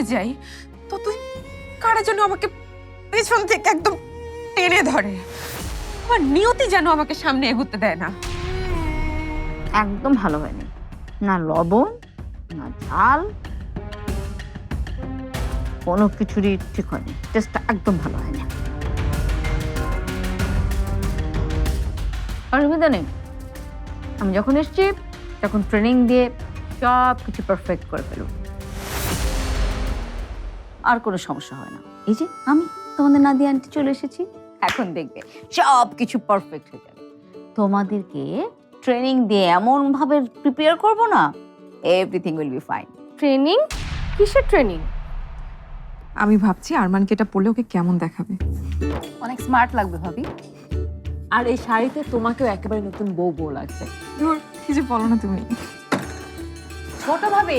এগোতে যাই ততই কারা যেন আমাকে পেছন থেকে একদম টেনে ধরে? আমার নিয়তি যেন আমাকে সামনে এগোতে দেয় না। একদম ভালো হয়নি। না লবণ, না ঝাল, কোনো কিছুরই ঠিক হয়নি। টেস্টটা একদম ভালো হয়নি। অসুবিধা নেই। আমি যখন এসছি, তখন ট্রেনিং দিয়ে সব কিছু পারফেক্ট করে ফেলব আর কোনো সমস্যা হয় না। এই যে আমি তোমাদের নাদি আন্টি চলে এসেছি। এখন দেখবে সব কিছু পারফেক্ট হয়ে যাবে। তোমাদেরকে ট্রেনিং দিয়ে এমন ভাবে প্রিপেয়ার করব না everything will be fine training কিসের ট্রেনিং আমি ভাবছি আরমানকে এটা পড়লে ওকে কেমন দেখাবে। অনেক স্মার্ট লাগবে ভাবি। আর এই শাড়িতে তোমাকেও একেবারে নতুন বউ বউ লাগবে। ধুর, কিছু বলো না তুমি। ছোট ভাবে।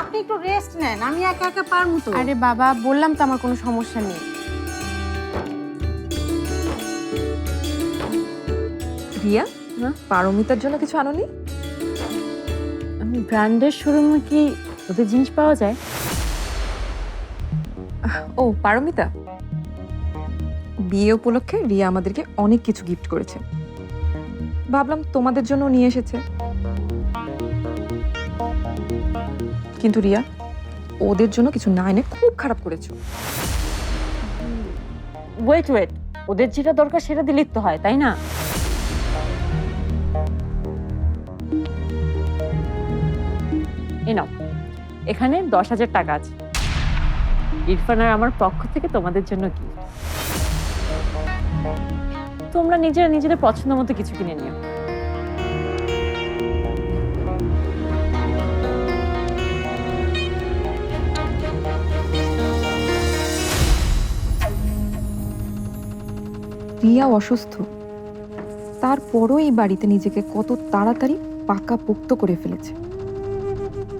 আপনি একটু রেস্ট নেন আমি একা একা পারব তো। আরে বাবা বললাম তো আমার কোনো সমস্যা নেই। রিয়া না পারমিতার জন্য কিছু আনোনি? আমি ব্র্যান্ডের শোরুমে কি ওদের জিনিস পাওয়া যায়? ও পারমিতা। বিয়ে উপলক্ষে রিয়া আমাদেরকে অনেক কিছু গিফট করেছে। ভাবলাম তোমাদের জন্য নিয়ে এসেছে। কিন্তু রিয়া, ওদের জন্য কিছু না এনে খুব খারাপ করেছ। ওয়েট ওয়েট ওদের যেটা দরকার সেটা দিলেই তো হয়, তাই না? এ এখানে দশ হাজার টাকা আছে। ইরফান আর আমার পক্ষ থেকে তোমাদের জন্য কি তোমরা নিজেরা নিজেদের পছন্দ মতো কিছু কিনে নিও। রিয়া অসুস্থ। তারপরও এই বাড়িতে নিজেকে কত তাড়াতাড়ি পাকা পোক্ত করে ফেলেছে।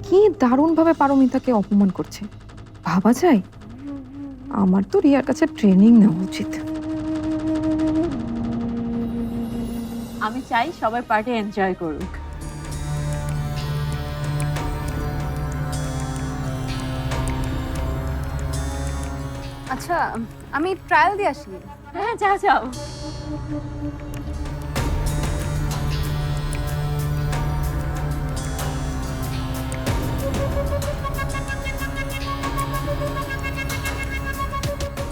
কি দারুণভাবে পারমিতাকে অপমান করছে। ভাবা যায়? আমার তো রিয়ার কাছে ট্রেনিং নেওয়া উচিত। আমি চাই সবাই পার্টি এনজয় করুক। আচ্ছা আমি ট্রায়াল দিয়ে আসি। হ্যাঁ যাও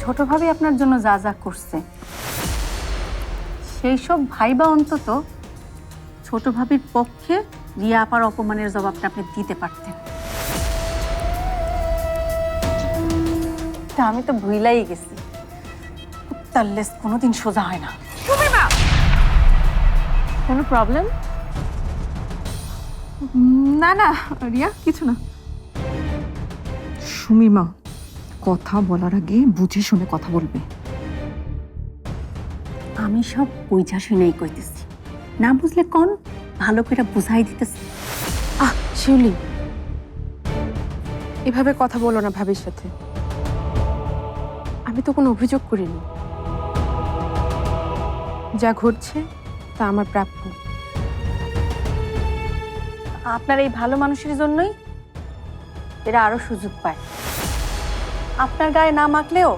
ছোট ভাবি আপনার জন্য যা যা করছে। সেই সব ভাই বা অন্তত ছোট ভাবির পক্ষে রিয়া আপার অপমানের জবাবটা আপনি দিতে পারতেন। তা আমি তো ভুইলাই গেছি। কুত্তার লেস কোনোদিন সোজা হয় না। কোনো প্রবলেম না না রিয়া কিছু না। সুমির মা কথা বলার আগে বুঝে শুনে কথা বলবে। আমি সব বুঝা শুনেই কইতেছি। না বুঝলে কোন? ভালো করে বুঝাই দিতেছি। আহ শিউলি। এভাবে কথা বলো না ভাবির সাথে। আমি তো কোনো অভিযোগ করিনি। যা ঘটছে তা আমার প্রাপ্য। আপনার এই ভালো মানুষের জন্যই এরা আরও সুযোগ পায়। আপনার গায়ে না মাখলেও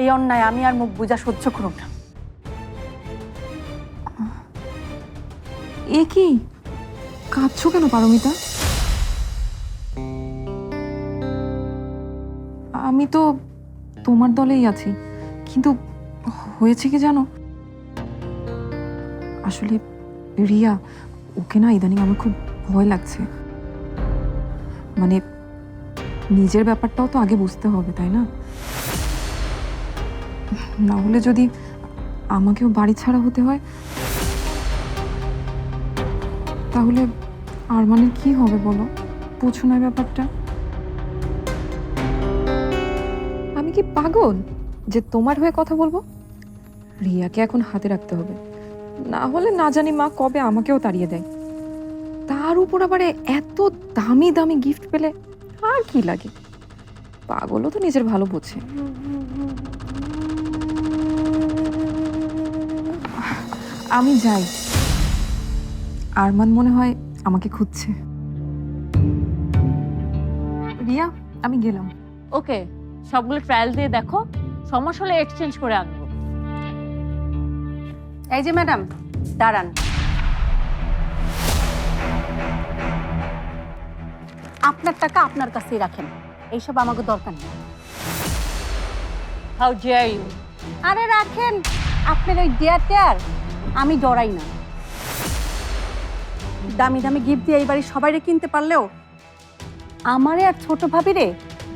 এই অন্যায় আমি আর মুখ বুঝা সহ্য করুন না। এ কি? কাঁদছো কেন পারমিতা? আমি তো তোমার দলেই আছি কিন্তু হয়েছে কি জানো? আসলে রিয়া, ওকে না ইদানিং আমার খুব ভয় লাগছে। মানে নিজের ব্যাপারটাও তো আগে বুঝতে হবে, তাই না? না হলে যদি আমাকেও বাড়ি ছাড়া হতে হয়, তাহলে আর মানে কি হবে বলো? না ব্যাপারটা? আমি কি পাগল যে তোমার হয়ে কথা বলব? রিয়াকে এখন হাতে রাখতে হবে। না হলে না জানি মা কবে আমাকেও তাড়িয়ে দেয়। তার উপর আবার এত দামি দামি গিফট পেলে আর কি লাগে? পাগলও তো নিজের ভালো বোঝে। আমি যাই। আরমান মনে হয় আমাকে খুঁজছে। রিয়া, আমি গেলাম। ওকে, সবগুলো ট্রায়াল দিয়ে দেখো। সমস্যা হলে এক্সচেঞ্জ করে আনব এই যে ম্যাডাম দাঁড়ান। আপনার টাকা আপনার কাছেই রাখেন। এইসব আমাকে দরকার নেই। হাউ ডিয়ার ইউ আরে রাখেন আপনার ওই ডেয়ার টেয়ার আমি ডরাই না। দামি দামি গিফট দিয়ে এই বাড়ির সবাইরে কিনতে পারলেও আমারে আর ছোট ভাবিরে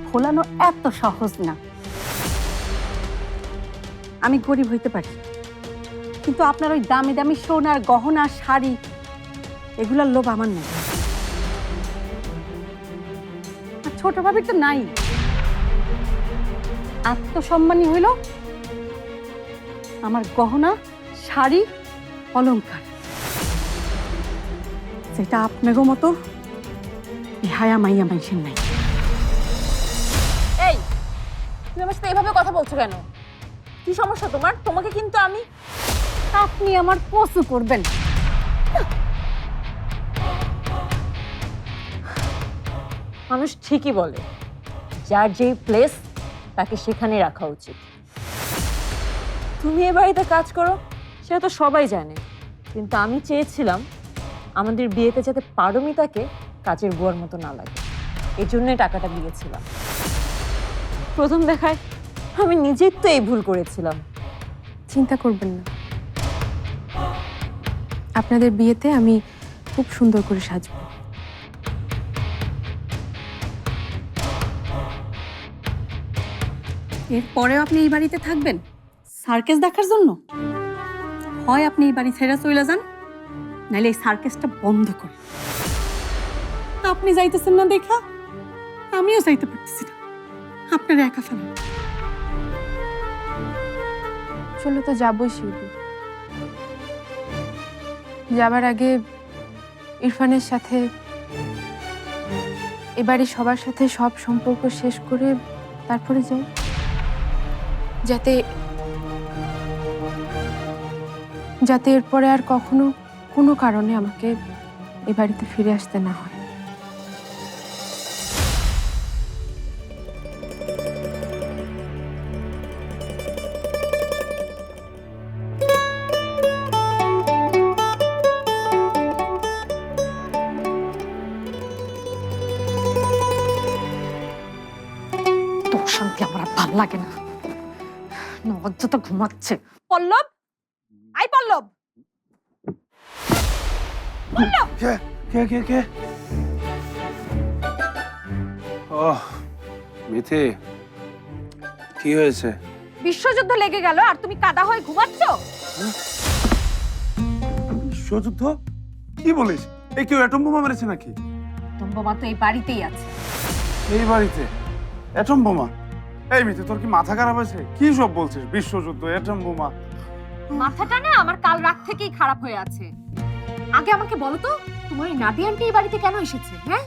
ভোলানো এত সহজ না। আমি গরিব হইতে পারি। কিন্তু আপনার ওই দামি দামি সোনার গহনা, শাড়ি, এগুলোর লোভ আমার নেই। ছোট ভাবির তো নাই। আত্মসম্মানী হইল আমার গহনা, শাড়ি অলঙ্কার সেটা আপনারও মতো ইহায়া মাইয়া মাইসের নাই। এই, তুমি আমার সাথে এভাবে কথা বলছো কেন? কি সমস্যা তোমার? তোমাকে কিন্তু আমি আপনি আমার পশু করবেন। মানুষ ঠিকই বলে যার যেই প্লেস তাকে সেখানে রাখা উচিত। তুমি এ বাড়িতে কাজ করো সেটা তো সবাই জানে। কিন্তু আমি চেয়েছিলাম আমাদের বিয়েতে যাতে পারমিতাকে কাজের বুয়ার মতো না লাগে। এই জন্যই টাকাটা দিয়েছিলাম। প্রথম দেখায় আমি নিজেই তো এই ভুল করেছিলাম। চিন্তা করবেন না। আপনাদের বিয়েতে আমি খুব সুন্দর করে সাজবো। এরপরেও আপনি এই বাড়িতে থাকবেন? সার্কেস দেখার জন্য? হয় আপনি এই বাড়ি ছেড়ে চলে যান নাহলে এই সার্কেসটা বন্ধ করে আপনি যাইতেছেন না দেখা আমিও যাইতে পারতেছি না। আপনার একা ফেলা চলে তো যাবই শিউলি। যাবার আগে ইরফানের সাথে এবারে সবার সাথে সব সম্পর্ক শেষ করে তারপরে যাই। যাতে যাতে এরপরে আর কখনো কোনো কারণে আমাকে এ বাড়িতে ফিরে আসতে না হয়। লাগে না। নজ্জা তো ঘুমাচ্ছে। পল্লব? আই পল্লব! কে কে কে কে? ও মিথি কি হয়েছে? বিশ্বযুদ্ধ লেগে গেল আর তুমি কাদা হয়ে ঘুমাচ্ছ? বিশ্বযুদ্ধ? কি বলিস? এই কেউ অ্যাটম বোমা মেরেছে নাকি? বোমা তো এই বাড়িতেই আছে। এই বাড়িতে? অ্যাটম বোমা? এই মিথি তোর কি মাথা খারাপ আছে কি সব বলছিস? বিশ্বযুদ্ধ অ্যাটম বোমা মাথাটা না আমার কাল রাত থেকেই খারাপ হয়ে আছে। আগে আমাকে বলো তো তোমার এই নাদি আন্টি এই বাড়িতে কেন এসেছে হ্যাঁ?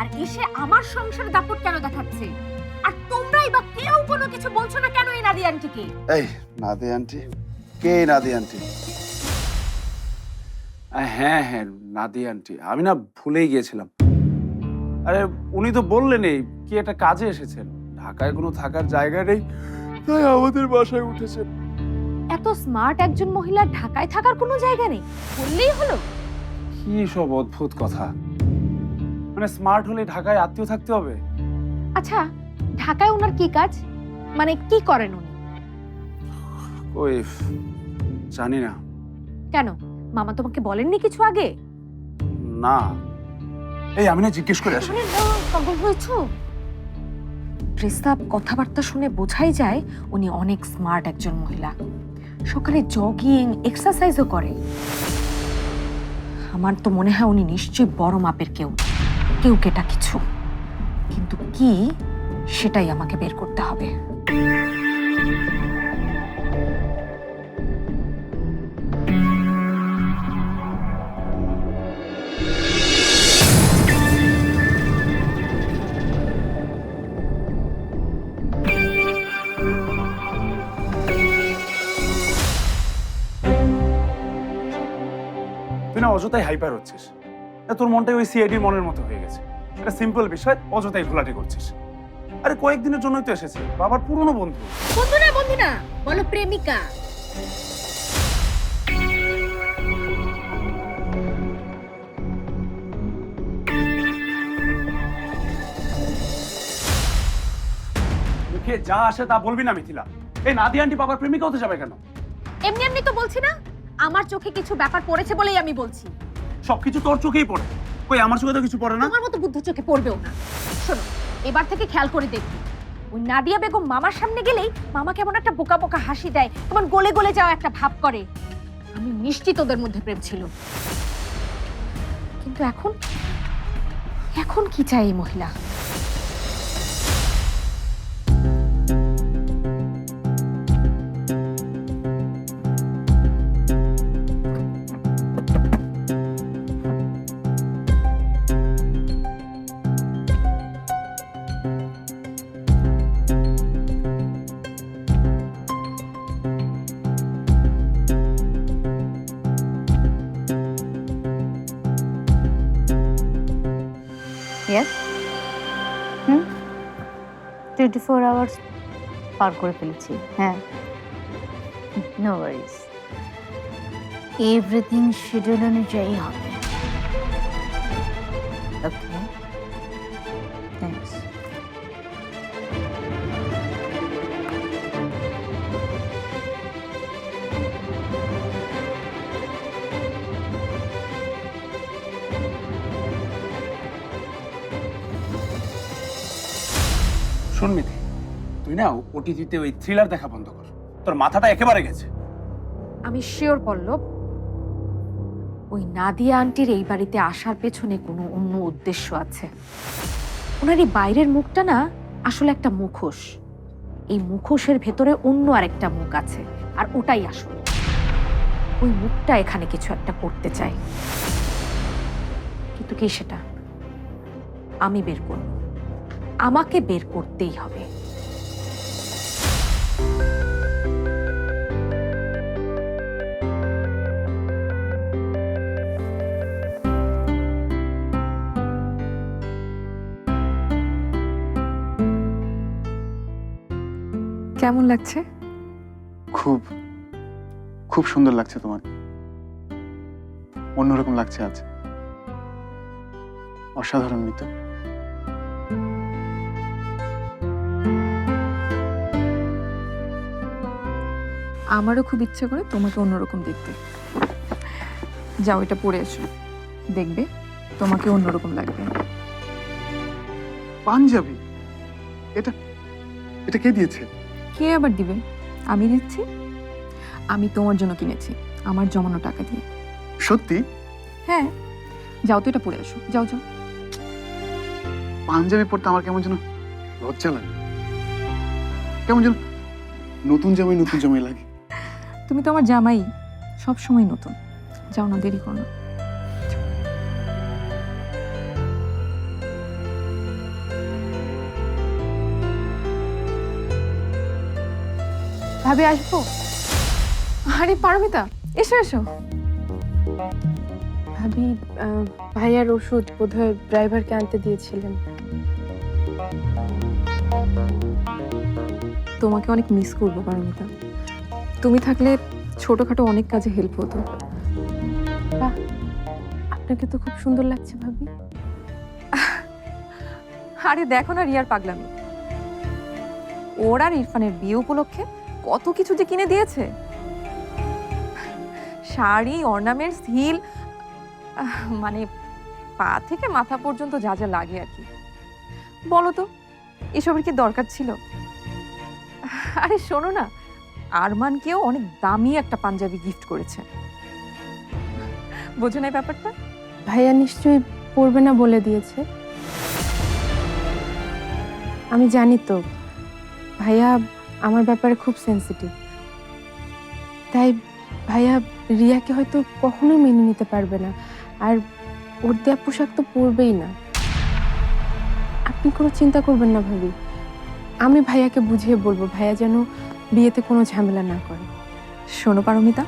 আর এসে আমার সংসারে দাপট কেন দেখাচ্ছে? আর তোমরাই বা কেউ কোনো কিছু বলছো না কেন এই নাদি আন্টিকে? এই নাদি আন্টি? কে এই নাদি আন্টি? আহ, হ্যাঁ হ্যাঁ নাদি আন্টি। আমি না ভুলেই গিয়েছিলাম। আরে উনি তো বললেনই কি একটা কাজে এসেছেন। ঢাকায় কোনো থাকার জায়গা নেই তাই আমাদের বাসায় উঠেছেন এত স্মার্ট একজন মহিলা ঢাকায় থাকার কোনো জায়গা নেই বললেই হলো। কি সব অদ্ভুত কথা। মানে স্মার্ট হলে ঢাকায় আত্মীয় থাকতে হবে? আচ্ছা ঢাকায় ওনার কি কাজ? মানে কি করেন উনি? ওই জানি না। কেন? মামা তোমাকে বলেননি কিছু আগে? না। এই আমি না জিজ্ঞেস করে আসি। পাগল হয়েছো? প্রস্তাব কথাবার্তা শুনে বোঝাই যায় উনি অনেক স্মার্ট একজন মহিলা। সকালে জগিং এক্সারসাইজও করে। আমার তো মনে হয় উনি নিশ্চয়ই বড় মাপের কেউ। কেউ কেটা কিছু। কিন্তু কি সেটাই আমাকে বের করতে হবে। তুই না অযথাই হাইপার হচ্ছিস। তোর মনটাই ওই সিআইডির মনের মতো হয়ে গেছে। এটা সিম্পল বিষয় অযথাই ঘোলাটি করছিস। আরে কয়েকদিনের জন্যই তো এসেছে। বাবার পুরনো বন্ধু। বন্ধু না বন্ধু না বলো প্রেমিকা। মুখে যা আসে তা বলবি না মিথিলা। এই নাদি আন্টি বাবার প্রেমিকা হতে যাবে কেন? এমনি এমনি তো বলছি না। আমার চোখে কিছু ব্যাপার পড়েছে বলেই আমি বলছি। সবকিছু তোর চোখেই পড়ে। কই আমার চোখে তো কিছু পড়ে না? আমার মতো বুদ্ধ চোখে পড়বেও না। শোনো এবার থেকে খেয়াল করে দেখবি। ওই নাদিয়া বেগম মামার সামনে গেলেই মামা কেমন একটা বোকা বোকা হাসি দেয় কেমন গলে গলে যাওয়া একটা ভাব করে। আমি নিশ্চিত ওদের মধ্যে প্রেম ছিল। কিন্তু এখন? এখন কি চাই এই মহিলা? টোয়েন্টি ফোর আওয়ার্স পার করে ফেলেছি হ্যাঁ। নো ওয়ারিস এভরিথিং শিডিউল অনুযায়ী হবে। শোন মিথি তুই না ওটিটিতে ওই থ্রিলার দেখা বন্ধ কর। তোর মাথাটা একেবারে গেছে। আমি শিওর পল্লব, ওই নাদিয়া আন্টির এই বাড়িতে আসার পেছনে কোনো অন্য উদ্দেশ্য আছে। ওনার এই বাইরের মুখটা না আসলে একটা মুখোশ। এই মুখোশের ভেতরে অন্য আরেকটা মুখ আছে, আর ওটাই আসল। ওই মুখটা এখানে কিছু একটা করতে চায় কিন্তু কি সেটা? আমি বের করব। আমাকে বের করতেই হবে। কেমন লাগছে? খুব খুব সুন্দর লাগছে তোমার। অন্যরকম লাগছে আজ। অসাধারণ মিতু আমারও খুব ইচ্ছে করে তোমাকে অন্যরকম দেখতে। যাও এটা পরে এসো। দেখবে তোমাকে অন্যরকম লাগবে। পাঞ্জাবি? এটা এটা কে দিয়েছে? কে আবার দিবে? আমি দিচ্ছি? আমি তোমার জন্য কিনেছি আমার জমানো টাকা দিয়ে। সত্যি? হ্যাঁ। যাও তো এটা পরে এসো। যাও যাও। পাঞ্জাবি পরতে আমার কেমন যেন লজ্জা লাগে। কেমন যেন নতুন জামাই নতুন জামাই লাগে। তুমি তো আমার জামাই সব সময় নতুন। যাও না দেরি করো না। ভাবে আসব? আরে পারমিতা এসো এসো। ভাবি ভাইয়ার ওষুধ বোধহয় ড্রাইভারকে আনতে দিয়েছিলেন। তোমাকে অনেক মিস করব পারমিতা। তুমি থাকলে ছোটখাটো অনেক কাজে হেল্প হতো। আপনাকে তো খুব সুন্দর লাগছে ভাবি। আরে দেখো না রিয়ার পাগলামি। ওর আর ইরফানের বিয়ে উপলক্ষে কত কিছু যে কিনে দিয়েছে। শাড়ি অর্নামেন্টস হিল মানে পা থেকে মাথা পর্যন্ত যা যা লাগে আর কি। বলো তো, এসবের কি দরকার ছিল? আরে শোনো না আরমানকেও অনেক দামি একটা পাঞ্জাবি গিফট করেছে। বোঝো না ব্যাপারটা? ভাইয়া নিশ্চয়ই পড়বে না বলে দিয়েছে। আমি জানি তো, ভাইয়া আমার ব্যাপারে খুব সেনসিটিভ তাই ভাইয়া রিয়াকে হয়তো কখনোই মেনে নিতে পারবে না। আর ওর দেওয়া পোশাক তো পরবেই না। আপনি কোনো চিন্তা করবেন না ভাবি। আমি ভাইয়াকে বুঝিয়ে বলব, ভাইয়া যেন বিয়েতে কোনো ঝামেলা না করে। শোনো পারমিতা।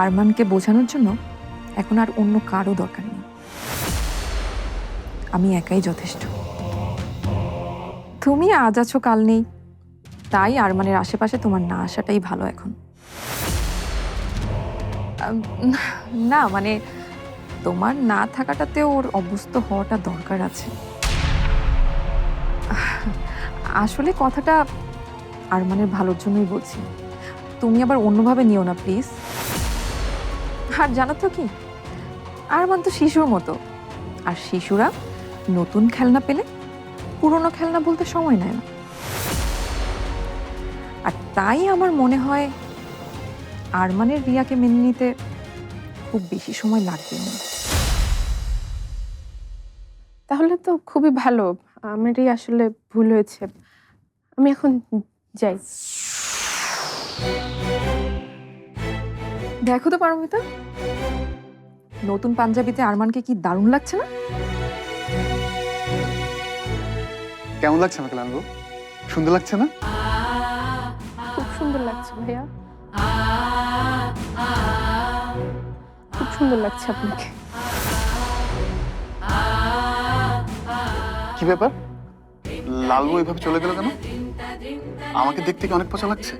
আরমানকে বোঝানোর জন্য এখন আর অন্য কারও দরকার নেই। আমি একাই যথেষ্ট। তুমি আজ আছো, কাল নেই। তাই আরমানের আশেপাশে তোমার না আসাটাই ভালো এখন। না মানে তোমার না থাকাটাতে ওর অভ্যস্ত হওয়াটা দরকার আছে। আসলে কথাটা আরমানের ভালোর জন্যই বলছি। তুমি আবার অন্যভাবে নিও না, প্লিজ। আর জানো তো কি? আরমান তো শিশুর মতো। আর শিশুরা নতুন খেলনা পেলে পুরনো খেলনা বলতে সময় নেয় না। আর তাই আমার মনে হয় আরমানের রিয়াকে মেনে নিতে খুব বেশি সময় লাগবে না। তাহলে তো খুবই ভালো। আমারই আসলে ভুল হয়েছে। আমি এখন যাই। দেখো তো পারমিতা নতুন পাঞ্জাবিতে আরমানকে কি দারুণ লাগছে না? কেমন লাগছে আমাকে লালবো সুন্দর লাগছে না? খুব সুন্দর লাগছে ভাইয়া। খুব সুন্দর লাগছে আপনাকে। কি ব্যাপার? লালবো এভাবে চলে গেল কেন? আমাকে দেখতে কি অনেক পচা লাগছে?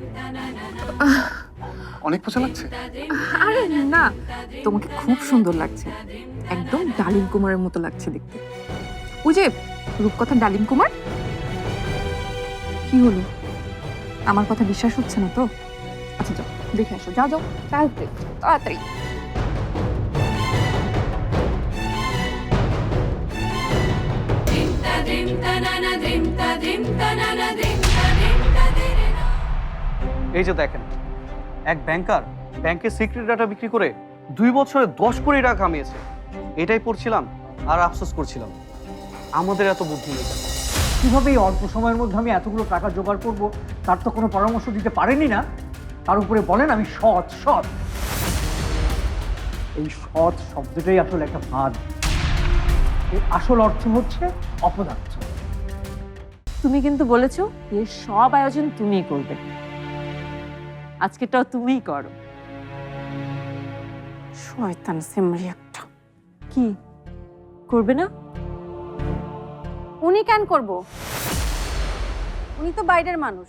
অনেক পচা লাগছে? আরে না, তোমাকে খুব সুন্দর লাগছে। একদম ডালিম কুমারের মতো লাগছে দেখতে। ওই যে, রূপকথা ডালিম কুমার? কি হলো? আমার কথা বিশ্বাস হচ্ছে না তো? আচ্ছা যাও, দেখে আসো। যাও যাও, তাড়াতাড়ি তাড়াতাড়ি। এই যে দেখেন এক ব্যাংকার ব্যাংকের সিক্রেট ডাটা বিক্রি করে দুই বছরে দশ কোটি টাকা কামিয়েছে। এটাই পড়ছিলাম আর আফসোস করছিলাম। আমাদের এত বুদ্ধি নেই। কীভাবে এই অল্প সময়ের মধ্যে আমি এতগুলো টাকা জোগাড় করব তার তো কোনো পরামর্শ দিতে পারেনি না। তার উপরে বলেন আমি সৎ সৎ। এই সৎ শব্দটাই আসলে একটা ভাদ এর আসল অর্থ হচ্ছে অপদার্থ। তুমি কিন্তু বলেছ যে সব আয়োজন তুমিই করবে। আজকেটাও তুমিই করো। শয়তান সিমরি একটা। কি? করবে না? উনি কেন করব? উনি তো বাইরের মানুষ।